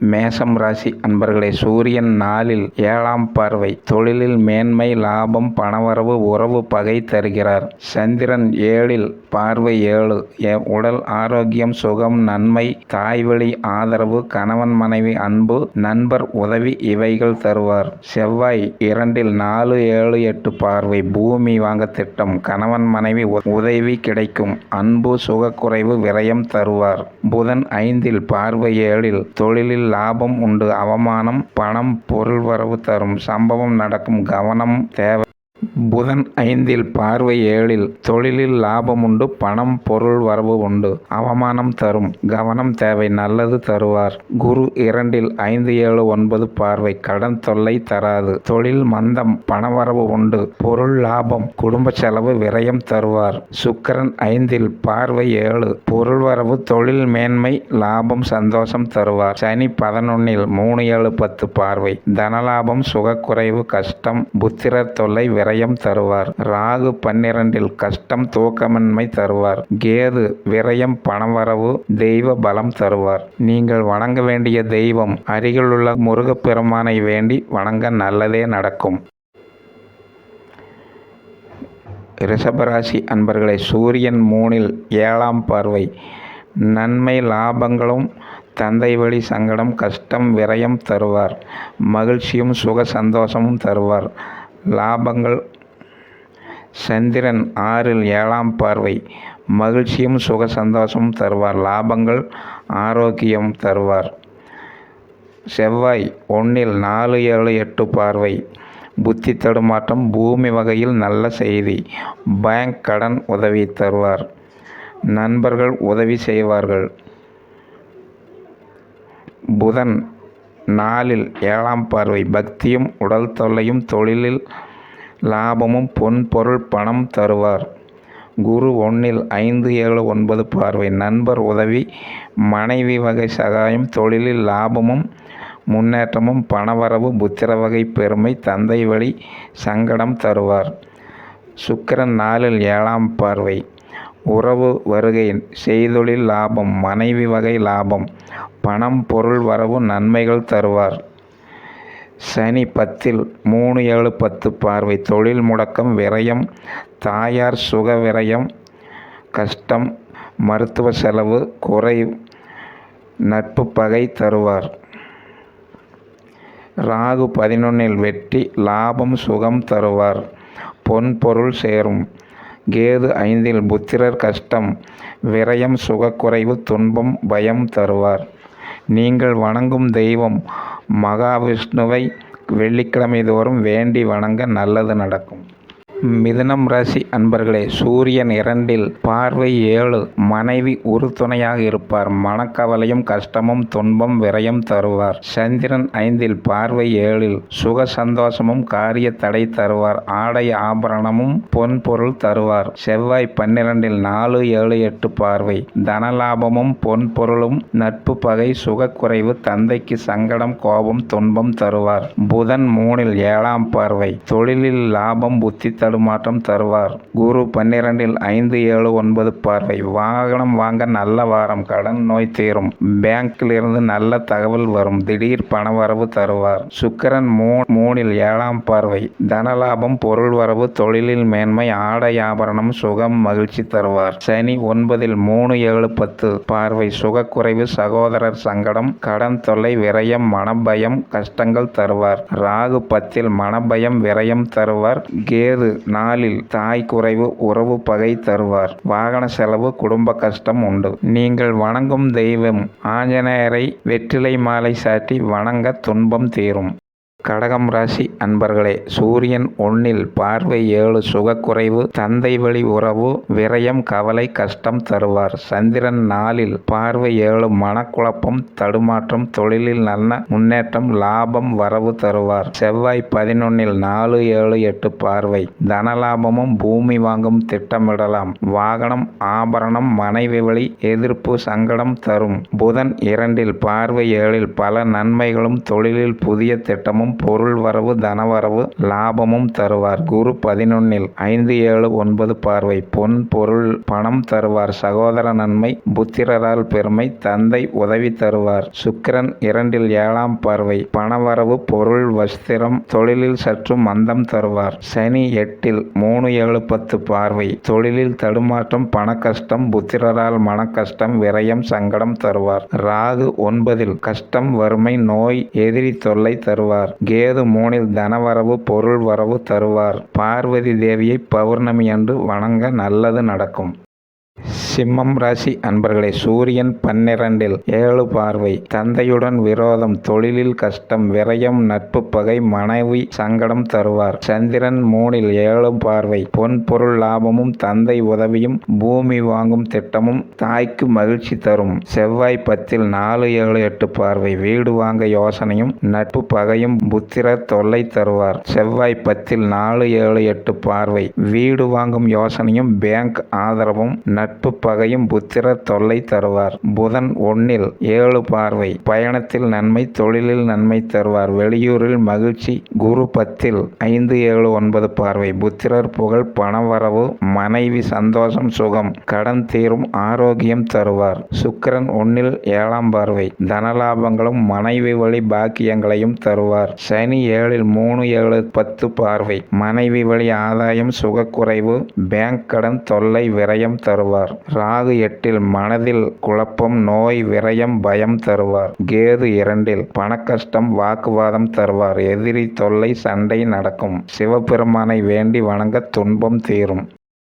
மேசம் ராசி அன்பர்களே சூரியன் நாளில் ஏழாம் பார்வை தொழிலில் மேன்மை லாபம் பணவரவு உறவு பகை தருகிறார். சந்திரன் ஏழில் பார்வை ஏழு எ- உடல் ஆரோக்கியம் சுகம் நன்மை தாய்வழி ஆதரவு கணவன் மனைவி அன்பு நண்பர் உதவி இவைகள் தருவார். செவ்வாய் இரண்டில் நாலு ஏழு எட்டு பார்வை பூமி வாங்க திட்டம் கணவன் மனைவி உ- உதவி கிடைக்கும் அன்பு சுகக்குறைவு விரயம் தருவார். புதன் ஐந்தில் பார்வை ஏழில் தொழிலில் லாபம் உண்டு. அவமானம் பணம் பொருள் வரவு தரும். சம்பவம் நடக்கும். கவனம் தேவை. புதன் ஐந்தில் பார்வை ஏழில் தொழிலில் லாபம் உண்டு பணம் பொருள் வரவு உண்டு அவமானம் தரும் கவனம் தேவை நல்லது தருவார். குரு இரண்டில் ஐந்து ஏழு ஒன்பது பார்வை கடன் தொல்லை தராது தொழில் மந்தம் பணவரவு உண்டு பொருள் லாபம் குடும்ப செலவு விரயம் தருவார். சுக்கிரன் ஐந்தில் பார்வை ஏழு பொருள் வரவு தொழில் மேன்மை லாபம் சந்தோஷம் தருவார். சனி பதினொன்னில் மூணு ஏழு பத்து பார்வை தனலாபம் சுகக்குறைவு கஷ்டம் புத்திரர் தொல்லை விரயம் தருவார். ராகு பன்னிரண்டில் கஷ்டம் தூக்கமின்மை தருவார். கேது விரயம் பணவரவு தெய்வ பலம் தருவார். நீங்கள் வணங்க வேண்டிய தெய்வம் அருகிலுள்ள முருகப்பெருமானை வேண்டி வணங்க நல்லதே நடக்கும். ரிஷபராசி அன்பர்களை சூரியன் மூணில் ஏழாம் பார்வை. நன்மை லாபங்களும் தந்தை வழி சங்கடம் கஷ்டம் விரயம் தருவார். மகிழ்ச்சியும் சுக சந்தோஷமும் தருவார். லாபங்கள். சந்திரன் ஆறில் ஏழாம் பார்வை. மகிழ்ச்சியும் சுக சந்தோஷமும் தருவார். லாபங்கள் ஆரோக்கியம் தருவார். செவ்வாய் ஒன்றில் நாலு ஏழு எட்டு பார்வை. புத்தி தடுமாற்றம் பூமி வகையில் நல்ல செய்தி. பேங்க் கடன் உதவி தருவார். நண்பர்கள் உதவி செய்வார்கள். புதன் நாளில் ஏழாம் பார்வை. பக்தியும் உடல் தொல்லையும் தொழிலில் லாபமும் பொன் பொருள் பணம் தருவார். குரு ஒன்றில் ஐந்து ஏழு ஒன்பது பார்வை. நண்பர் உதவி மனைவி வகை சகாயம் தொழிலில் லாபமும் முன்னேற்றமும் பணவரவு புத்திர வகை பெருமை தந்தை வழி சங்கடம் தருவார். சுக்கிரன் நாளில் ஏழாம் பார்வை. உறவு வருகை செய்தொழில் லாபம் மனைவி வகை லாபம் பணம் பொருள் வரவு நன்மைகள் தருவார். சனி பத்தில் மூணு ஏழு பத்து பார்வை. தொழில் முடக்கம் விரயம் தாயார் சுக விரயம் கஷ்டம் மருத்துவ செலவு குறை நட்பு பகை தருவார். ராகு பதினொன்னில் வெற்றி லாபம் சுகம் தருவார். பொன் பொருள் சேரும். கேது ஐந்தில் புத்திரர் கஷ்டம் விரயம் சுகக்குறைவு துன்பம் பயம் தருவார். நீங்கள் வணங்கும் தெய்வம் மகாவிஷ்ணுவை வெள்ளிக்கிழமை தோறும் வேண்டி வணங்க நல்லது நடக்கும். மிதுனம் ராசி அன்பர்களே சூரியன் இரண்டில் பார்வை ஏழு மனைவி உறுதுணையாக இருப்பார். மனக்கவலையும் கஷ்டமும் துன்பம் விரயம் தருவார். சந்திரன் ஐந்தில் பார்வை ஏழில் சுக சந்தோஷமும் காரிய தடை தருவார். ஆடை ஆபரணமும் பொன் பொருள் தருவார். செவ்வாய் பன்னிரண்டில் நாலு ஏழு எட்டு பார்வை தனலாபமும் பொன் பொருளும் நட்பு பகை சுகக்குறைவு தந்தைக்கு சங்கடம் கோபம் துன்பம் தருவார். புதன் மூணில் ஏழாம் பார்வை தொழிலில் லாபம் புத்தி தடுமாற்றம் தருவார். குரு பன்னிரண்டில் ஐந்து ஏழு ஒன்பது பார்வை. வாகனம் வாங்க நல்ல வாரம். கடன் நோய் தீரும். பேங்க்கிலிருந்து நல்ல தகவல் வரும். திடீர் பணவரவு தருவார். சுக்கிரன் மூ மூணில் ஏழாம் பார்வை. தனலாபம் பொருள் வரவு தொழிலில் மேன்மை ஆடை ஆபரணம் சுகம் மகிழ்ச்சி தருவார். சனி ஒன்பதில் மூணு ஏழு பத்து பார்வை. சுகக்குறைவு சகோதரர் சங்கடம் கடன் தொல்லை விரயம் மனபயம் கஷ்டங்கள் தருவார். ராகு பத்தில் மனபயம் விரயம் தருவார். கேது நாளில் தாய் குறைவு உறவு பகை தருவார். வாகன செலவு குடும்ப கஷ்டம் உண்டு. நீங்கள் வணங்கும் தெய்வம் ஆஞ்சநேயரை வெற்றிலை மாலை சாட்டி வணங்க துன்பம் தீரும். கடகம் ராசி அன்பர்களே சூரியன் ஒன்னில் பார்வை ஏழு சுகக்குறைவு தந்தை வழி உறவு விரயம் கவலை கஷ்டம் தருவார். சந்திரன் நாளில் பார்வை ஏழு மனக்குழப்பம் தடுமாற்றம் தொழிலில் நல்ல முன்னேற்றம் லாபம் வரவு தருவார். செவ்வாய் பதினொன்னில் நாலு ஏழு எட்டு பார்வை தனலாபமும் பூமி வாங்கும் திட்டமிடலாம். வாகனம் ஆபரணம் மனைவி வழி எதிர்ப்பு சங்கடம் தரும். புதன் இரண்டில் பார்வை ஏழில் பல நன்மைகளும் தொழிலில் புதிய திட்டமும் பொருள் வரவு தனவரவு லாபமும் தருவார். குரு பதினொன்னில் ஐந்து ஏழு ஒன்பது பார்வை. பொன் பொருள் பணம் தருவார். சகோதர நன்மை புத்திரரால் பெருமை தந்தை உதவி தருவார். சுக்கிரன் இரண்டில் ஏழாம் பார்வை. பணவரவு பொருள் வஸ்திரம் தொழிலில் சற்று மந்தம் தருவார். சனி எட்டில் மூணு ஏழு பத்து பார்வை. தொழிலில் தடுமாற்றம் பண கஷ்டம் புத்திரரால் மன கஷ்டம் விரயம் சங்கடம் தருவார். ராகு ஒன்பதில் கஷ்டம் வறுமை நோய் எதிரி தொல்லை தருவார். கேது மூனில் தனவரவு பொருள் வரவு தருவார். பார்வதி தேவியை பௌர்ணமி அன்று வணங்க நல்லது நடக்கும். சிம்மம் ராசி அன்பர்களே சூரியன் பன்னிரண்டில் ஏழு பார்வை. தந்தையுடன் விரோதம் தொழிலில் கஷ்டம் விரயம் நட்பு பகை மனைவி சங்கடம் தருவார். சந்திரன் மூணில் ஏழு பார்வை. பொன் பொருள் லாபமும் தந்தை உதவியும் பூமி வாங்கும் திட்டமும் தாய்க்கு மகிழ்ச்சி தரும். செவ்வாய் பத்தில் நாலு ஏழு எட்டு பார்வை. வீடு வாங்க யோசனையும் நட்பு பகையும் புத்திரர் தொல்லை தருவார். செவ்வாய் பத்தில் நாலு ஏழு எட்டு பார்வை. வீடு வாங்கும் யோசனையும் பேங்க் ஆதரவும் நட்பு நட்பு பகையும் புத்திரர் தொல்லை தருவார். புதன் ஒன்னில் ஏழு பார்வை பயணத்தில் நன்மை தொழிலில் நன்மை தருவார். வெளியூரில் மகிழ்ச்சி குரு பத்தில் ஐந்து ஏழு ஒன்பது பார்வை. புத்திரர் புகழ் பணவரவு மனைவி சந்தோஷம் சுகம் கடன் தீரும் ஆரோக்கியம் தருவார். சுக்கரன் ஒன்னில் ஏழாம் பார்வை தனலாபங்களும் மனைவி வழி பாக்கியங்களையும் தருவார். சனி ஏழில் மூணு ஏழு பத்து பார்வை மனைவி வழி ஆதாயம் சுகக்குறைவு பேங்க் கடன் தொல்லை விரயம் தருவார். ராகு எட்டில் மனதில் குழப்பம் நோய் விரயம் பயம் தருவார். கேது இரண்டில் பணக்கஷ்டம் வாக்குவாதம் தருவார். எதிரி தொல்லை சண்டை நடக்கும். சிவபெருமானை வேண்டி வணங்க துன்பம் தீரும்.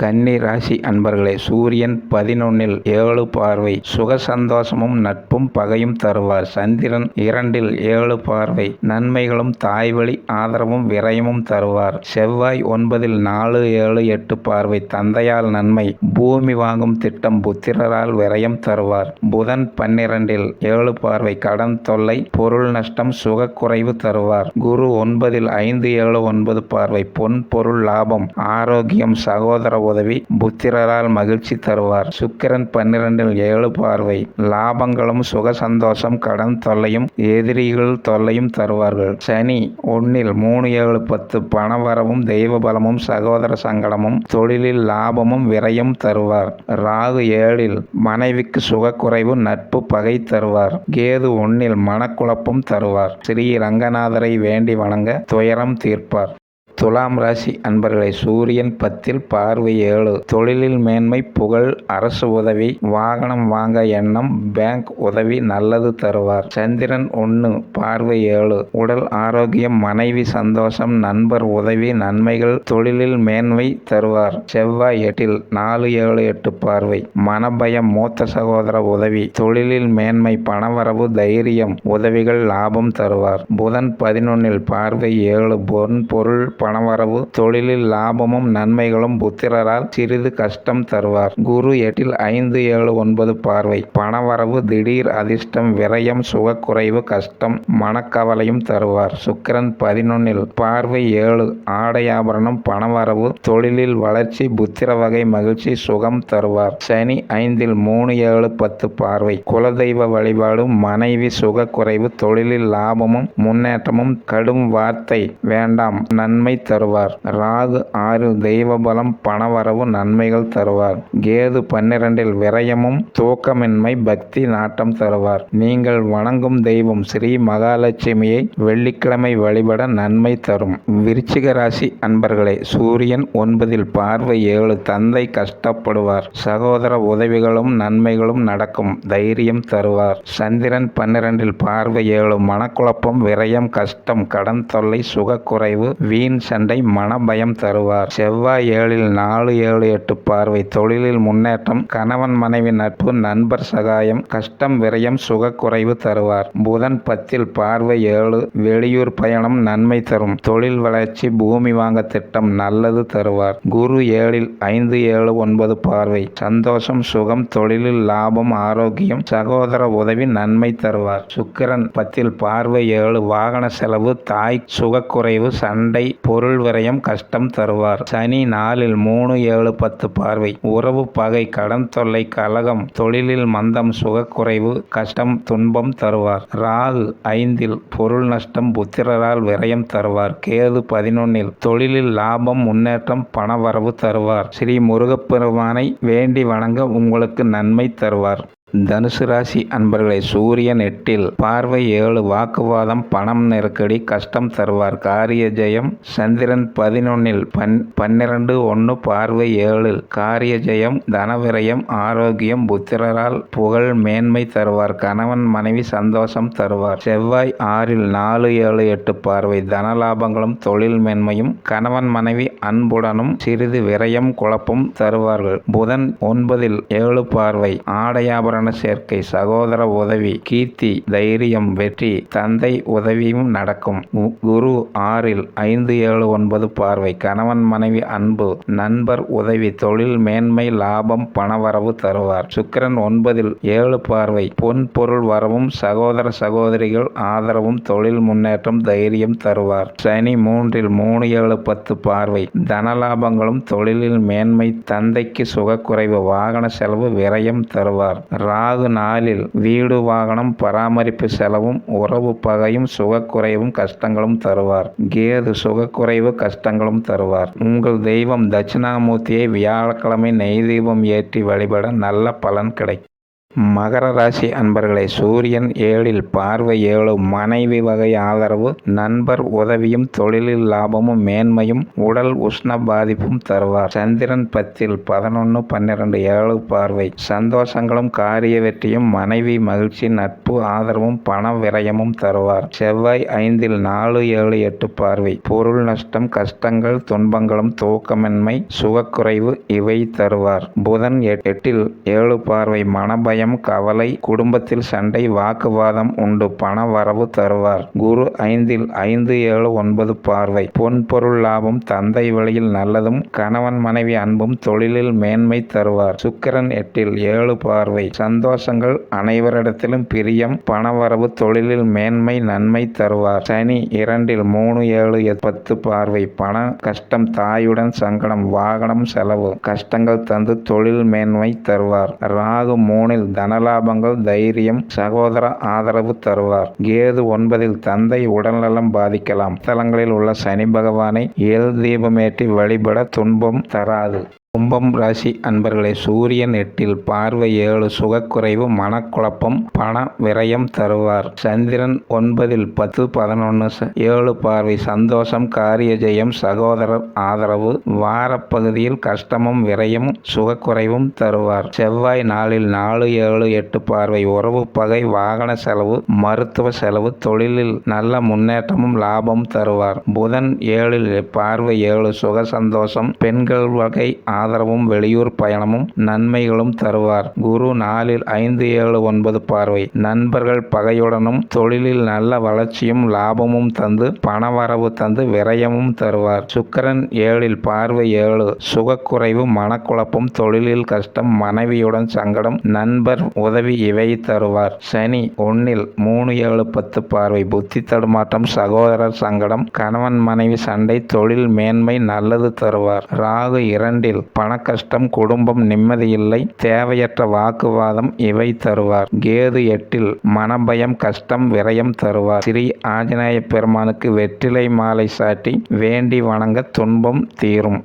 கன்னி ராசி அன்பர்களே சூரியன் பதினொன்னில் ஏழு பார்வை சுக சந்தோஷமும் நட்பும் பகையும் தருவார். சந்திரன் இரண்டில் ஏழு பார்வை நன்மைகளும் தாய்வழி ஆதரவும் விரயமும் தருவார். செவ்வாய் ஒன்பதில் நாலு ஏழு எட்டு பார்வை தந்தையால் நன்மை பூமி வாங்கும் திட்டம் புத்திரரால் விரயம் தருவார். புதன் பன்னிரண்டில் ஏழு பார்வை கடன் தொல்லை பொருள் நஷ்டம் சுக குறைவு தருவார். குரு ஒன்பதில் ஐந்து ஏழு ஒன்பது பார்வை பொன் பொருள் லாபம் ஆரோக்கியம் சகோதர உதவி புத்திரரால் மகிழ்ச்சி தருவார். சுக்கிரன் பன்னிரண்டில் ஏழு பார்வை. லாபங்களும் சுக சந்தோஷம் கடன் தொல்லையும் எதிரிகள் தொல்லையும் தருவார்கள். சனி ஒன்னில் மூணு ஏழு பத்து பணவரவும் தெய்வ பலமும் சகோதர சங்கடமும் தொழிலில் லாபமும் விரயம் தருவார். ராகு ஏழில் மனைவிக்கு சுகக்குறைவு நட்பு பகை தருவார். கேது ஒன்னில் மனக்குழப்பம் தருவார். ஸ்ரீ ரங்கநாதரை வேண்டி வணங்க துயரம் தீர்ப்பார். துலாம் ராசி அன்பர்களை சூரியன் பத்தில் பார்வை ஏழு. தொழிலில் மேன்மை புகழ் அரசு உதவி வாகனம் வாங்க எண்ணம் பேங்க் உதவி நல்லது தருவார். சந்திரன் ஒன்று பார்வை ஏழு. உடல் ஆரோக்கியம் மனைவி சந்தோஷம் நண்பர் உதவி நன்மைகள் தொழிலில் மேன்மை தருவார். செவ்வாய் எட்டில் நாலு ஏழு எட்டு பார்வை. மனபயம் மூத்த சகோதர உதவி தொழிலில் மேன்மை பணவரவு தைரியம் உதவிகள் லாபம் தருவார். புதன் பதினொன்னில் பார்வை ஏழு பொன் பொருள் பணவரவு தொழிலில் லாபமும் நன்மைகளும் புத்திரரால் சிறிது கஷ்டம் தருவார். குரு எட்டில் ஐந்து ஏழு ஒன்பது பார்வை. பணவரவு திடீர் அதிர்ஷ்டம் விரயம் சுகக்குறைவு கஷ்டம் மனக்கவலையும் தருவார். சுக்கிரன் பதினொன்னில் பார்வை ஏழு. ஆடை ஆபரணம் பணவரவு தொழிலில் வளர்ச்சி புத்திர வகை மகிழ்ச்சி சுகம் தருவார். சனி ஐந்தில் மூணு ஏழு பத்து பார்வை. குலதெய்வ வழிபாடு மனைவி சுகக்குறைவு தொழிலில் லாபமும் முன்னேற்றமும் கடும் வார்த்தை வேண்டாம். நன்மை தருவார். ராகு ஆறில் தெய்வ பலம் பணவரவு நன்மைகள் தருவார். கேது பன்னிரண்டில் விரயமும் தூக்கமின்மை பக்தி நாட்டம் தருவார். நீங்கள் வணங்கும் தெய்வம் ஸ்ரீ மகாலட்சுமியை வெள்ளிக்கிழமை வழிபட நன்மை தரும். விருச்சிக ராசி அன்பர்களே சூரியன் ஒன்பதில் பார்வை ஏழு தந்தை கஷ்டப்படுவார். சகோதர உதவிகளும் நன்மைகளும் நடக்கும் தைரியம் தருவார். சந்திரன் பன்னிரண்டில் பார்வை ஏழு மனக்குழப்பம் விரயம் கஷ்டம் கடன் தொல்லை சுகக்குறைவு வீண் சண்டை மனபயம் தருவார். செவ்வாய் ஏழில் நாலு ஏழு எட்டு பார்வை. தொழிலில் முன்னேற்றம் கணவன் மனைவி நட்பு நண்பர் சகாயம் கஷ்டம் விரயம் சுகக்குறைவு தருவார். புதன் பத்தில் பார்வை ஏழு வெளியூர் பயணம் நன்மை தரும். தொழில் வளர்ச்சி பூமி வாங்க திட்டம் நல்லது தருவார். குரு ஏழில் ஐந்து ஏழு ஒன்பது பார்வை. சந்தோஷம் சுகம் தொழிலில் லாபம் ஆரோக்கியம் சகோதர உதவி நன்மை தருவார். சுக்கிரன் பத்தில் பார்வை ஏழு வாகன செலவு தாய் சுகக்குறைவு சண்டை பொருள் விரயம் கஷ்டம் தருவார். சனி நாளில் மூணு ஏழு பத்து பார்வை. உறவு பகை கடன் தொல்லை கலகம் தொழிலில் மந்தம் சுகக்குறைவு கஷ்டம் துன்பம் தருவார். ராகு ஐந்தில் பொருள் நஷ்டம் புத்திரரால் விரயம் தருவார். கேது பதினொன்னில் தொழிலில் லாபம் முன்னேற்றம் பணவரவு தருவார். ஸ்ரீ முருகப்பெருமானை வேண்டி வணங்க உங்களுக்கு நன்மை தருவார். தனுசு ராசி அன்பர்களை சூரியன் எட்டில் பார்வை ஏழு வாக்குவாதம் பணம் நெருக்கடி கஷ்டம் தருவார். காரிய ஜெயம் சந்திரன் பதினொன்னில் பன் பன்னிரண்டு ஒன்று பார்வை ஏழில். காரிய ஜெயம் தனவிரயம் ஆரோக்கியம் புத்திரரால் புகழ் மேன்மை தருவார். கணவன் மனைவி சந்தோஷம் தருவார். செவ்வாய் ஆறில் நாலு ஏழு எட்டு பார்வை தனலாபங்களும் தொழில் மேன்மையும் கணவன் மனைவி அன்புடனும் சிறிது விரயம் குழப்பம் தருவார்கள். புதன் ஒன்பதில் ஏழு பார்வை ஆடையாபரணம் ஆடையாபரண சேர்க்கை சகோதர உதவி கீர்த்தி தைரியம் வெற்றி தந்தை உதவியும் நடக்கும். குரு ஆறில் ஐந்து ஏழு ஒன்பது பார்வை கணவன் மனைவி அன்பு நண்பர் உதவி தொழில் மேன்மை லாபம் பணவரவு தருவார். சுக்கிரன் ஒன்பதில் ஏழு பார்வை பொன் பொருள் வரவும் சகோதர சகோதரிகள் ஆதரவும் தொழில் முன்னேற்றம் தைரியம் தருவார். சனி மூன்றில் மூணு ஏழு பத்து பார்வை தனலாபங்களும் தொழிலில் மேன்மை தந்தைக்கு சுகக்குறைவு வாகன செலவு விரயம் தருவார். ராகு நாளில் வீடு வாகனம் பராமரிப்பு செலவும் உறவு பகையும் சுகக்குறைவும் கஷ்டங்களும் தருவார். கேது சுகக்குறைவு கஷ்டங்களும் தருவார். உங்கள் தெய்வம் தட்சிணாமூர்த்தியை வியாழக்கிழமை நெய் தீபம் ஏற்றி வழிபட நல்ல பலன் கிடைக்கும். மகர ராசி அன்பர்களை சூரியன் ஏழில் பார்வை ஏழு மனைவி வகை ஆதரவு நண்பர் உதவியும் தொழிலில் லாபமும் மேன்மையும் உடல் உஷ்ண பாதிப்பும் தருவார். சந்திரன் பத்தில் பதினொன்று பன்னிரண்டு ஏழு பார்வை சந்தோஷங்களும் காரிய வெற்றியும் மனைவி மகிழ்ச்சி நட்பு ஆதரவும் பண விரயமும் தருவார். செவ்வாய் ஐந்தில் நாலு ஏழு எட்டு பார்வை பொருள் நஷ்டம் கஷ்டங்கள் துன்பங்களும் தூக்கமின்மை சுகக்குறைவு இவை தருவார். புதன் எட்டில் ஏழு பார்வை மனபயம் கவலை குடும்பத்தில் சண்டை வாக்குவாதம் உண்டு. பண வரவு தருவார். குரு ஐந்தில் ஐந்து ஏழு ஒன்பது பார்வை. பொன் பொருள் லாபம் தந்தை வழியில் நல்லதும் கணவன் மனைவி அன்பும் தொழிலில் மேன்மை தருவார். சுக்கிரன் எட்டில் ஏழு பார்வை. சந்தோஷங்கள் அனைவரிடத்திலும் பிரியம் பணவரவு தொழிலில் மேன்மை நன்மை தருவார். சனி இரண்டில் மூணு ஏழு பத்து பார்வை. பண கஷ்டம் தாயுடன் சங்கடம் வாகனம் செலவு. கஷ்டங்கள் தந்து தொழில் மேன்மை தருவார். ராகு மூணில் தனலாபங்கள் தைரியம் சகோதர ஆதரவு தருவார். கேது ஒன்பதில் தந்தை உடல்நலம் பாதிக்கலாம். தலங்களில் உள்ள சனி பகவானை ஏழு தீபமேற்றி வழிபட துன்பம் தராது. கும்பம் ராசி அன்பர்களே சூரியன் எட்டில் பார்வை ஏழு சுகக்குறைவு மனக்குழப்பம் பண விரயம் தருவார். சந்திரன் ஒன்பதில் பத்து பதினொன்று ஏழு பார்வை சந்தோஷம் காரிய ஜெயம் சகோதரர் ஆதரவு வாரப்பகுதியில் கஷ்டமும் விரயமும் சுகக்குறைவும் தருவார். செவ்வாய் நாளில் நாலு ஏழு எட்டு பார்வை உறவு பகை வாகன செலவு மருத்துவ செலவு தொழிலில் நல்ல முன்னேற்றமும் லாபம் தருவார். புதன் ஏழில் பார்வை ஏழு சுக சந்தோஷம் பெண்கள் வகை ஆதரவும் வெளியூர் பயணமும் நன்மைகளும் தருவார். குரு நாலில் ஐந்து ஏழு ஒன்பது பார்வை. நண்பர்கள் பகையுடனும் தொழிலில் நல்ல வளர்ச்சியும் லாபமும் தந்து பணவரவு தந்து விரயமும் தருவார். சுக்கிரன் ஏழில் பார்வை ஏழு. சுகக்குறைவு மனக்குழப்பம் தொழிலில் கஷ்டம் மனைவியுடன் சங்கடம் நண்பர் உதவி இவை தருவார். சனி ஒன்னில் மூணு ஏழு பத்து பார்வை. புத்தி தடுமாற்றம் சகோதரர் சங்கடம் கணவன் மனைவி சண்டை தொழில் மேன்மை நல்லது தருவார். ராகு இரண்டில் பணக்கஷ்டம் குடும்பம் நிம்மதியில்லை தேவையற்ற வாக்குவாதம் இவை தருவார். கேது எட்டில் மனபயம் கஷ்டம் விரயம் தருவார். ஸ்ரீ ஆஞ்சநேய பெருமானுக்கு வெற்றிலை மாலை சாட்டி வேண்டி வணங்க துன்பம் தீரும்.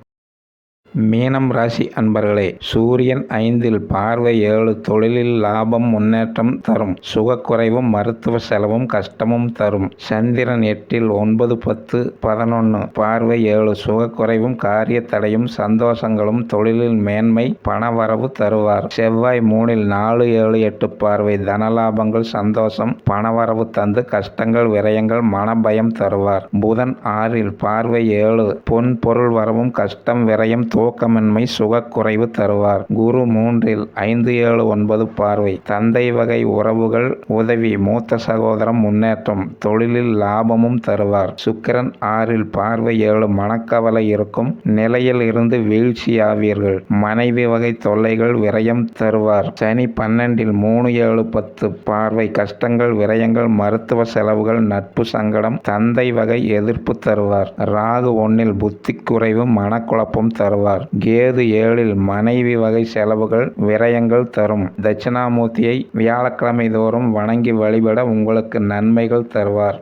மீனம் ராசி அன்பர்களே சூரியன் ஐந்தில் பார்வை ஏழு தொழிலில் லாபம் முன்னேற்றம் தரும். சுகக்குறைவும் மருத்துவ செலவும் கஷ்டமும் தரும். சந்திரன் எட்டில் ஒன்பது பத்து பதினொன்று பார்வை ஏழு சுகக்குறைவும் காரிய தடையும் சந்தோஷங்களும் தொழிலில் மேன்மை பணவரவு தருவார். செவ்வாய் மூணில் நாலு ஏழு எட்டு பார்வை தனலாபங்கள் சந்தோஷம் பணவரவு தந்து கஷ்டங்கள் விரயங்கள் மனபயம் தருவார். புதன் ஆறில் பார்வை ஏழு பொன் பொருள் வரவும் கஷ்டம் விரயம் தூக்கமின்மை சுகக்குறைவு தருவார். குரு மூன்றில் ஐந்து ஏழு ஒன்பது பார்வை. தந்தை வகை உறவுகள் உதவி. மூத்த சகோதரம் முன்னேற்றம். தொழிலில் லாபமும் தருவார். சுக்கிரன் ஆறில் பார்வை ஏழு மனக்கவலை இருக்கும். நிலையில் இருந்து வீழ்ச்சியாவீர்கள் மனைவி வகை தொல்லைகள் விரயம் தருவார். சனி பன்னெண்டில் மூணு ஏழு பத்து பார்வை. கஷ்டங்கள் விரயங்கள் மருத்துவ செலவுகள் நட்பு சங்கடம் தந்தை வகை எதிர்ப்பு தருவார். ராகு ஒன்னில் புத்தி குறைவு மனக்குழப்பம் தருவார். கேது ஏழில் மனைவி வகை செலவுகள் விரயங்கள் தரும். தட்சிணாமூர்த்தியை வியாழக்கிழமை தோறும் வணங்கி வழிபட உங்களுக்கு நன்மைகள் தருவார்.